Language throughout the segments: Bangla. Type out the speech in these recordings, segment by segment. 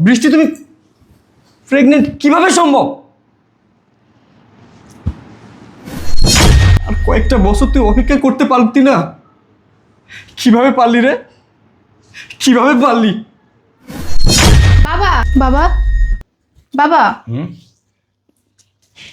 বৃষ্টি তুমি প্রেগনেন্ট কীভাবে সম্ভব? আর কয়েকটা বছর তুই অপেক্ষা করতে পারতি না। কীভাবে পারলি রে? কীভাবে পারলি? বাবা বাবা বাবা।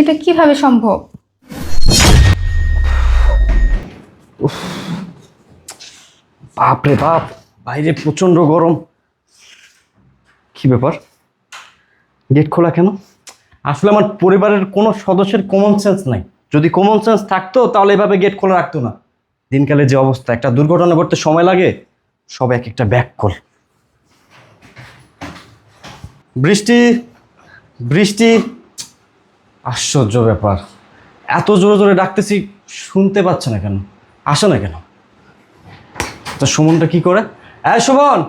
এটা কীভাবে সম্ভব? বাপ রে বাপ বাইরে প্রচণ্ড গরম। কি ব্যাপার? গেট খোলা কেন? আসলে আমার পরিবারের কোনো সদস্যের কমন সেন্স নাই। যদি কমন সেন্স থাকতো, তাহলে এভাবে গেট খোলা রাখতো না। দিনকালে যে অবস্থা, একটা দুর্ঘটনা ঘটতে সময় লাগে, সব এক একটা ব্যাক কল বৃষ্টি বৃষ্টি, আশ্চর্য ব্যাপার। এত জোরে জোরে ডাকতেছি, শুনতে পাচ্ছে না কেন? আসে না কেন? তা সুমনটা কি করে? হ্যাঁ সুমন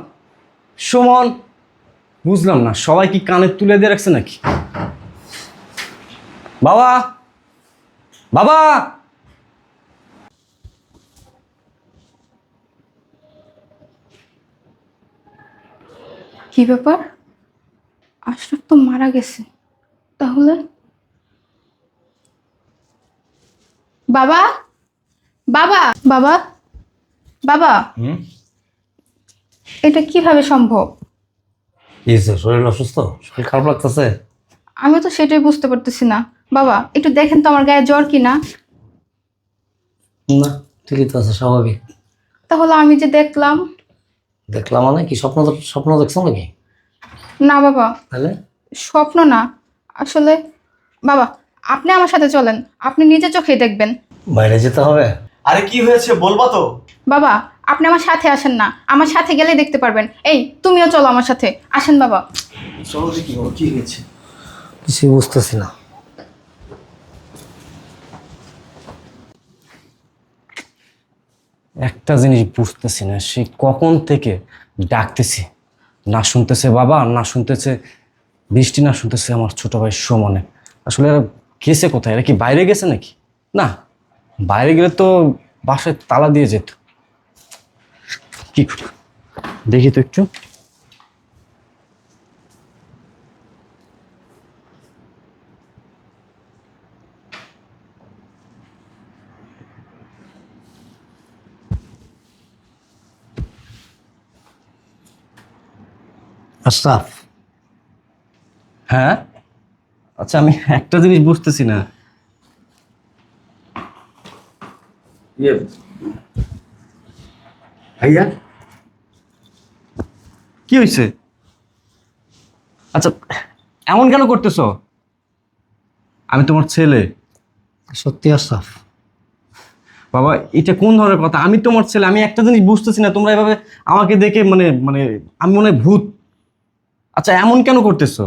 সুমন! বুঝলাম না সবাই কি কানে তুলে দিয়ে রাখছে নাকি? বাবা! বাবা! কি ব্যাপার? আশরাফ তো মারা গেছে তাহলে? বাবা! বাবা! বাবা! বাবা! এটা কীভাবে সম্ভব? কি শরীর অসুস্থ? শরীর খারাপ লাগতেছে? আমি তো সেটাই বুঝতে পারতেছি না। বাবা একটু দেখেন তো আমার গায়ে জ্বর কিনা। না ঠিকই তো আছে স্বাভাবিক। তাহলে আমি যে দেখলাম। দেখলাম মানে কি স্বপ্ন স্বপ্ন দেখছ নাকি? না বাবা। তাহলে? স্বপ্ন না। আসলে বাবা আপনি আমার সাথে চলেন। আপনি নিজে চোখে দেখবেন। বাইরে যেতে হবে? আরে কি হয়েছে বলবা তো। বাবা আপনি আমার সাথে আসেন না। আমার সাথে গেলেই দেখতে পারবেন। এই তুমিও চলো আমার সাথে। আসেন বাবা। চলো দেখি বাবা, কি হয়েছে? কিছু বুঝতেছি না। একটা জিনিস বুঝতেছি না সে কখন থেকে ডাকতেছি? না শুনতেছে বাবা না শুনতেছে বৃষ্টি না শুনতেছে আমার ছোট ভাই সুমনে আসলে এরা গেছে কোথায়? এরা কি বাইরে গেছে নাকি? না বাইরে গেলে তো বাসায় তালা দিয়ে যেত। কি? দেখি তো একটু। আশরাফ। হ্যাঁ? আচ্ছা আমি একটা জিনিস বুঝতেছি না। ইয়ে ভাইয়া? কি হয়েছে আচ্ছা এমন কেন করতেছো? আমি তোমার ছেলে। সত্যি আশরাফ। বাবা এটা কোন ধরনের কথা? আমি তোমার ছেলে আমি একটা জিনিস বুঝতেছি না তোমরা এভাবে আমাকে দেখে মানে মানে আমি মনে হয় ভূত। আচ্ছা এমন কেন করতেছো?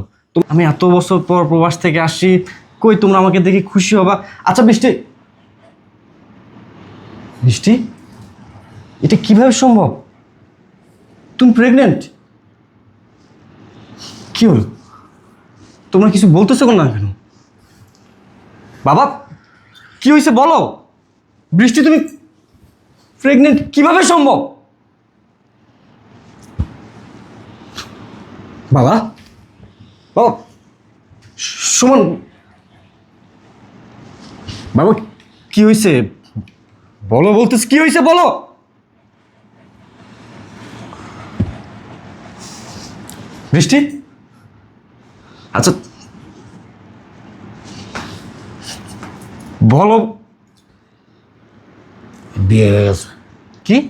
আমি এত বছর পর প্রবাস থেকে আসি কই তোমরা আমাকে দেখে খুশি হবা? আচ্ছা বৃষ্টি। বৃষ্টি? এটা কীভাবে সম্ভব? তুমি প্রেগনেন্ট কি হলো? তোমরা কিছু বলতেছো না কেন বাবা, কি হয়েছে বলো? বৃষ্টি তুমি প্রেগনেন্ট কীভাবে সম্ভব? বাবা বাবা, সুমন, বাবা, কি হয়েছে? বলো বলতেছ, কি হয়েছে বলো? বৃষ্টি আচ্ছা। বলো। বিয়ে হয়ে গেছে। কি?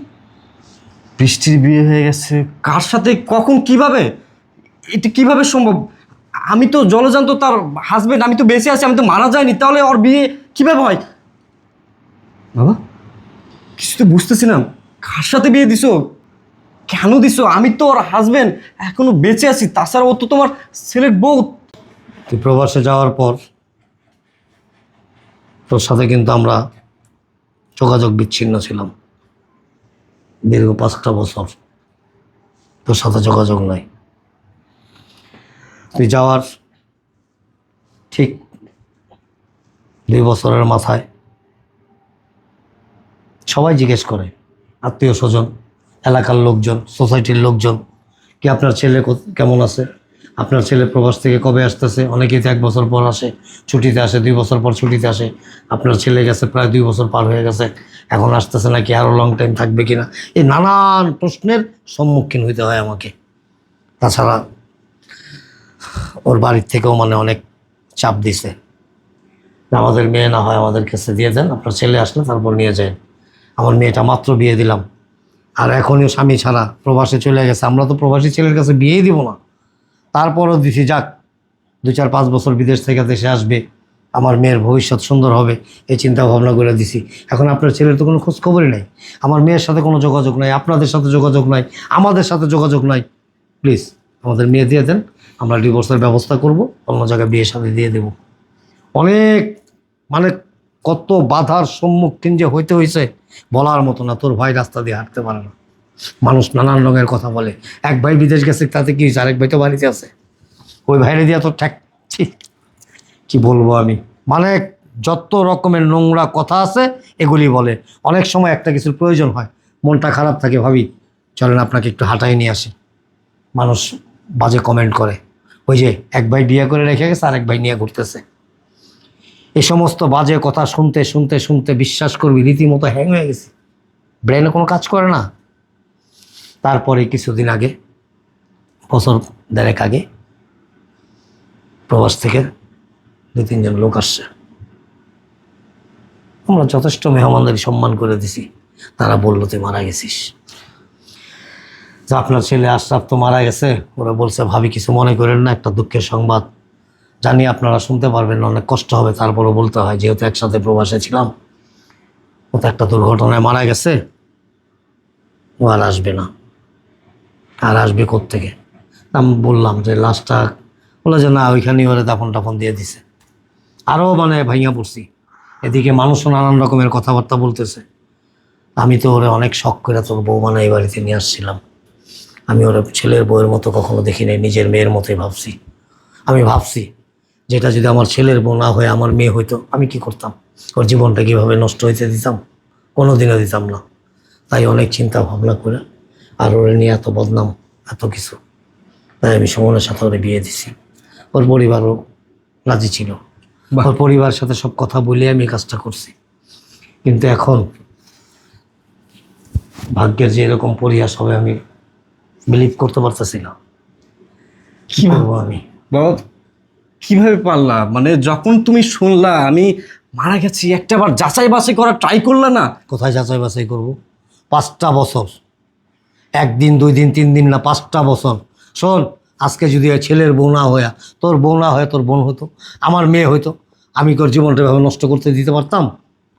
বৃষ্টির বিয়ে হয়ে গেছে। কার সাথে কখন কীভাবে? এটা কীভাবে সম্ভব? আমি তো জলজান্ত তার হাজবেন্ড আমি তো বেঁচে আছি আমি তো মারা যাইনি তাহলে ওর বিয়ে কীভাবে হয়? বাবা কিছু তো বুঝতেছিলাম কার সাথে বিয়ে দিছো? কেন দিছো? আমি তো ওর হাজবেন্ড এখনও বেঁচে আছি। তাছাড়া ও তো তোমার ছেলের বউ। তুই প্রবাসে যাওয়ার পর তোর সাথে কিন্তু আমরা যোগাযোগ বিচ্ছিন্ন ছিলাম। দীর্ঘ পাঁচটা বছর তোর সাথে যোগাযোগ নাই। তুই যাওয়ার ঠিক দুই বছরের মাথায় সবাই জিজ্ঞেস করে আত্মীয় স্বজন এলাকার লোকজন সোসাইটির লোকজন, কি আপনার ছেলে কেমন আছে? আপনার ছেলে প্রবাস থেকে কবে আসতেছে? অনেকেই তো এক বছর পর আসে, ছুটিতে আসে, দুই বছর পর ছুটিতে আসে। আপনার ছেলে গেছে প্রায় দুই বছর পার হয়ে গেছে, এখন আসতেছে নাকি আরও লং টাইম থাকবে কিনা? এই নানান প্রশ্নের সম্মুখীন হইতে হয় আমাকে। তাছাড়া ওর বাড়ির থেকেও মানে অনেক চাপ দিছে। আমাদের মেয়ে না হয় আমাদের কাছে দিয়ে দেন, আপনার ছেলে আসলে তারপর নিয়ে যায়। আমার মেয়েটা মাত্র বিয়ে দিলাম। আর এখনই স্বামী ছাড়া প্রবাসে চলে গেছে। আমরা তো প্রবাসী ছেলের কাছে বিয়েই দিব না। তারপরও দিছি, যাক দু চার পাঁচ বছর বিদেশ থেকে দেশে আসবে, আমার মেয়ের ভবিষ্যৎ সুন্দর হবে, এই চিন্তা ভাবনা করে দিছি। এখন আপনার ছেলের তো কোনো খোঁজখবরই নাই। আমার মেয়ের সাথে কোনো যোগাযোগ নাই, আপনাদের সাথে যোগাযোগ নাই, আমাদের সাথে যোগাযোগ নাই। প্লিজ, আমাদের মেয়ে দিয়ে দেন, আমরা ডিভোর্সের ব্যবস্থা করব, অন্য জায়গায় বিয়ের সাথে দিয়ে দেব। অনেক মানে কত বাধার সম্মুখীন যে হইতে হয়েছে বলার মতো না, তোর ভাই রাস্তা দিয়ে হাঁটতে পারে না। মানুষ নানান রঙের কথা বলে। এক ভাই বিদেশ গেছে, তাতে কি আরেক ভাই তো বাড়িতে আছে। ওই ভাইরে দিয়া তো ঠেকছি কি বলব আমি? মানে যত রকমের নোংরা কথা আছে, এগুলি বলে। অনেক সময় একটা কিছুর প্রয়োজন হয়। মনটা খারাপ থাকে, ভাবি, চলেন আপনাকে একটু হাঁটাই নিয়ে আসি। মানুষ বাজে কমেন্ট করে। ওই যে এক ভাই বিয়ে করে রেখে গেছে আর এক ভাই নিয়ে ঘুরতেছে। এই সমস্ত বাজে কথা শুনতে শুনতে শুনতে বিশ্বাস করবি, রীতিমতো হ্যাং হয়ে গেছি। ব্রেনে কোনো কাজ করে না। তারপরে কিছুদিন আগে, বছর দেড়েক আগে, প্রবাস থেকে দু, তিনজন লোক আসছে। আমরা যথেষ্ট মেহমানদারি সম্মান করে দিছি। তারা বলল, তুই মারা গেছিস। যে, আপনার ছেলে আশরাফ তো মারা গেছে। ওরা বলছে, ভাবি, কিছু মনে করেন না, একটা দুঃখের সংবাদ। জানি আপনারা শুনতে পারবেন, অনেক কষ্ট হবে, তারপরও বলতে হয়, যেহেতু একসাথে প্রবাসে ছিলাম, ও তো একটা দুর্ঘটনায় মারা গেছে, ও আর আসবে না। আর আসবে থেকে আমি বললাম যে লাশটা বলে যে না, ওইখানেই ওরা দাফন টাফন দিয়ে দিছে। আরও মানে ভাইয়া পড়ছি। এদিকে মানুষও নানান রকমের কথাবার্তা বলতেছে। আমি তো ওরে অনেক শখ করে তোর বৌমানা এই বাড়িতে নিয়ে আসছিলাম। আমি ওরা ছেলের বউয়ের মতো কখনো দেখিনি, নিজের মেয়ের মতোই ভাবছি। আমি ভাবছি যেটা যদি আমার ছেলের বউ না হয়ে আমার মেয়ে হইতো আমি কি করতাম? ওর জীবনটা কীভাবে নষ্ট হইতে দিতাম? কোনো দিনও দিতাম না। তাই অনেক চিন্তা ভাবনা করে আর ওরে নিয়ে এত বদনাম এত কিছু। তাই আমি সমনের সাথে ওরে বিয়ে দিছি। ওর পরিবারও রাজি ছিল। ওর পরিবারের সাথে সব কথা বলে আমি কাজটা করছি। কিন্তু এখন ভাগ্যের যে এরকম পরিহাস হবে আমি বিলিভ করতে পারতেছি না। কি করব আমি? বাবা কীভাবে পারলা? মানে যখন তুমি শুনলা, আমি মারা গেছি একটা বার যাচাই বাছাই করা ট্রাই করলা না? কোথায় যাচাই বাছাই করব? পাঁচটা বছর। একদিন, দুই দিন, তিন দিন না, পাঁচটা বছর। শোন, আজকে যদি ওই ছেলের বউ না হইয়া, তোর বউ না হয়ে তোর বোন হতো আমার মেয়ে হইতো, আমি তোর জীবনটা এভাবে নষ্ট করতে দিতে পারতাম?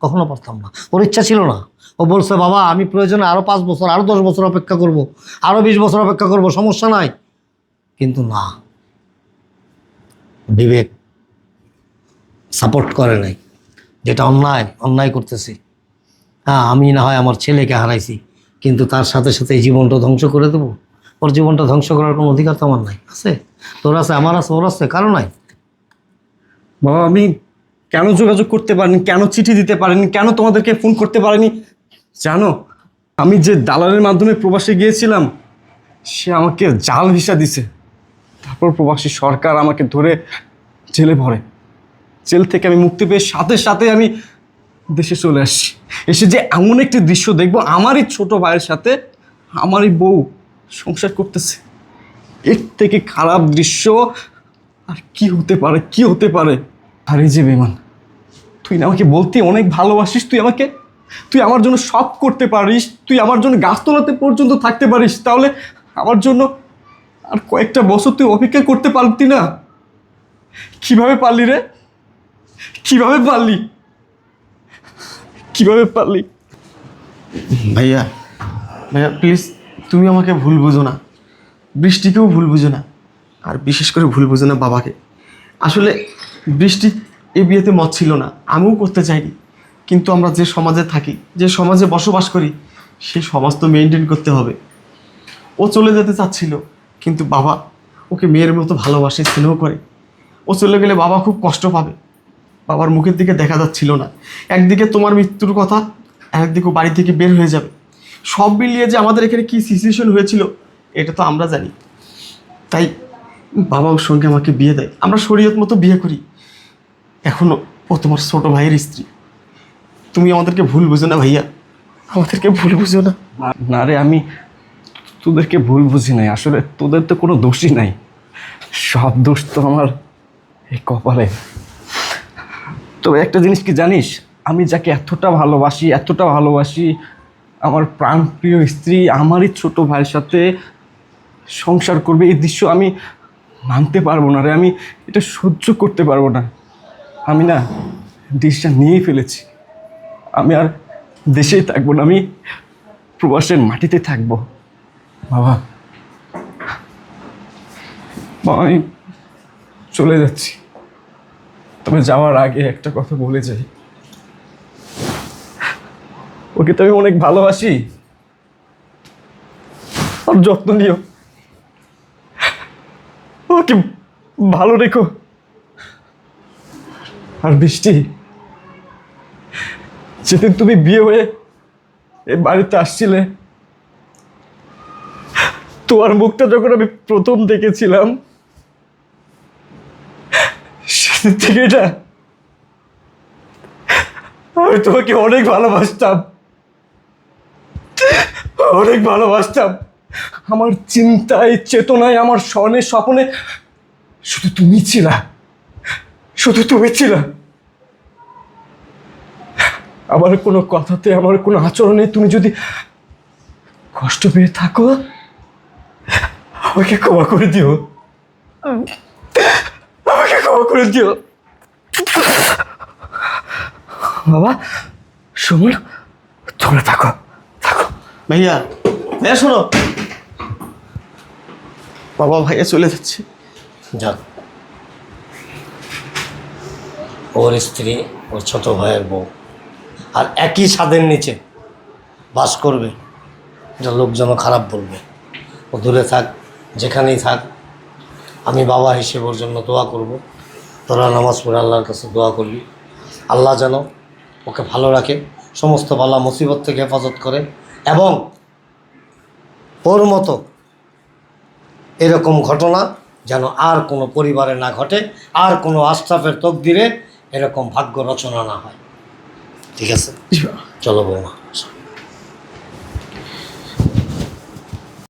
কখনো পারতাম না। ওর ইচ্ছা ছিল না। ও বলছে, বাবা, আমি প্রয়োজনে আরও পাঁচ বছর আরও দশ বছর অপেক্ষা করব আরও বিশ বছর অপেক্ষা করব, সমস্যা নাই। কিন্তু না। বিবেক সাপোর্ট করে নাই। যেটা অন্যায় অন্যায় করতেছি। হ্যাঁ আমি না হয় আমার ছেলেকে হারাইছি, কিন্তু তার সাথে সাথে এই জীবনটা ধ্বংস করে দেবো। ওর জীবনটা ধ্বংস করার কোনো অধিকার তো আমার নাই। আছে? তোর আছে, আমার আছে, ওর আছে, কারও নাই? বাবা, আমি কেন যোগাযোগ করতে পারিনি, কেন চিঠি দিতে পারিনি, কেন তোমাদেরকে ফোন করতে পারিনি? জানো, আমি যে দালালের মাধ্যমে প্রবাসে গিয়েছিলাম, সে আমাকে জাল ভিসা দিছে। তারপর প্রবাসী সরকার আমাকে ধরে জেলে ভরে। জেল থেকে আমি মুক্তি পেয়ে সাথে সাথে আমি দেশে চলে আসছি। এসে যে এমন একটি দৃশ্য দেখব, আমারই ছোট ভাইয়ের সাথে আমারই বউ সংসার করতেছে। এর থেকে খারাপ দৃশ্য আর কি হতে পারে, কি হতে পারে? আর এই যে বেমান তুই না আমাকে বলতে অনেক ভালোবাসিস, তুই আমাকে, তুই আমার জন্য সব করতে পারিস, তুই আমার জন্য গাছতলাতে পর্যন্ত থাকতে পারিস, তাহলে আমার জন্য আর কয়েকটা বছর তুই অপেক্ষা করতে পারতি না। কীভাবে পারলি রে? কীভাবে পারলি? কীভাবে পারলি? ভাইয়া ভাইয়া প্লিজ তুমি আমাকে ভুল বুঝো না। বৃষ্টিকেও ভুল বুঝো না। আর বিশেষ করে ভুল বুঝো না বাবাকে। আসলে বৃষ্টি এই বিয়েতে মত ছিল না, আমিও করতে চাইনি। কিন্তু আমরা যে সমাজে থাকি, যে সমাজে বসবাস করি, সেই সমাজ তো মেনটেন করতে হবে। ও চলে যেতে চাচ্ছিল। কিন্তু বাবা ওকে মেয়ের মতো ভালোবাসে, স্নেহ করে। ও চলে গেলে বাবা খুব কষ্ট পাবে। বাবার মুখের দিকে দেখা যাচ্ছিল না। একদিকে তোমার মৃত্যুর কথা একদিকে বাড়ি থেকে বের হয়ে যাবে। সব মিলিয়ে যে আমাদের এখানে কি সিচুয়েশন হয়েছিল, এটা তো আমরা জানি। তাই বাবা ওর সঙ্গে আমাকে বিয়ে দেয়। আমরা শরীয়ত মতো বিয়ে করি। এখনও ও তোমার ছোটো ভাইয়ের স্ত্রী। তুমি আমাদেরকে ভুল বুঝো না ভাইয়া। আমাদেরকে ভুল বুঝো না। না রে, আমি তোদেরকে ভুল বুঝি নাই। আসলে তোদের তো কোনো দোষই নাই। সব দোষ তো আমার এই কপালে। তবে একটা জিনিস কি জানিস? আমি যাকে এতটা ভালোবাসি এতটা ভালোবাসি, আমার প্রাণপ্রিয় স্ত্রী আমারই ছোট ভাইয়ের সাথে সংসার করবে, এই দৃশ্য আমি মানতে পারব না রে। আমি এটা সহ্য করতে পারব না। আমি না ডিসিশন নিয়েই ফেলেছি। আমি আর দেশেই থাকব না। আমি প্রবাসের মাটিতে থাকব। বাবা। আমি চলে যাচ্ছি। তবে যাওয়ার আগে একটা কথা বলে যাই। ওকে তো আমি অনেক ভালোবাসি। আর যত্ন নিও। ওকে ভালো রেখো। আর বৃষ্টি, যেদিন তুমি বিয়ে হয়ে এই বাড়িতে আসছিলে তোমার মুখটা যখন আমি প্রথম দেখেছিলাম, সেদিন আমি তোমাকে অনেক ভালোবাসতাম। অনেক ভালোবাসতাম। আমার চিন্তায়, চেতনায়, আমার স্বর্ণে, স্বপ্নে শুধু তুমি ছিলা। শুধু তুমি ছিলা। আমার কোনো কথাতে আমার কোনো আচরণে তুমি যদি কষ্ট পেয়ে থাকো আমাকে ক্ষমা করে দিও। আমাকে ক্ষমা করে দিও। বাবা সুমন তোমরা থাকো থাকো। ভাইয়া ভাইয়া শোনো। বাবা ভাইয়া চলে যাচ্ছে। যাক ওর স্ত্রী ওর ছোট ভাইয়ের বউ আর একই ছাদের নিচে বাস করবে। যা লোকজন খারাপ বলবে। ও দূরে থাক। যেখানেই থাক আমি বাবা হিসেবে ওর জন্য দোয়া করব। তোরা নামাজ পড়ে আল্লাহর কাছে দোয়া করবি। আল্লাহ যেন ওকে ভালো রাখে সমস্ত বালা মুসিবত থেকে হেফাজত করে এবং ওর মতো এরকম ঘটনা যেন আর কোনো পরিবারে না ঘটে আর কোনো আস্তাফের তকদিরে এরকম ভাগ্য রচনা না হয়। ঠিক আছে? চলো বৌমা।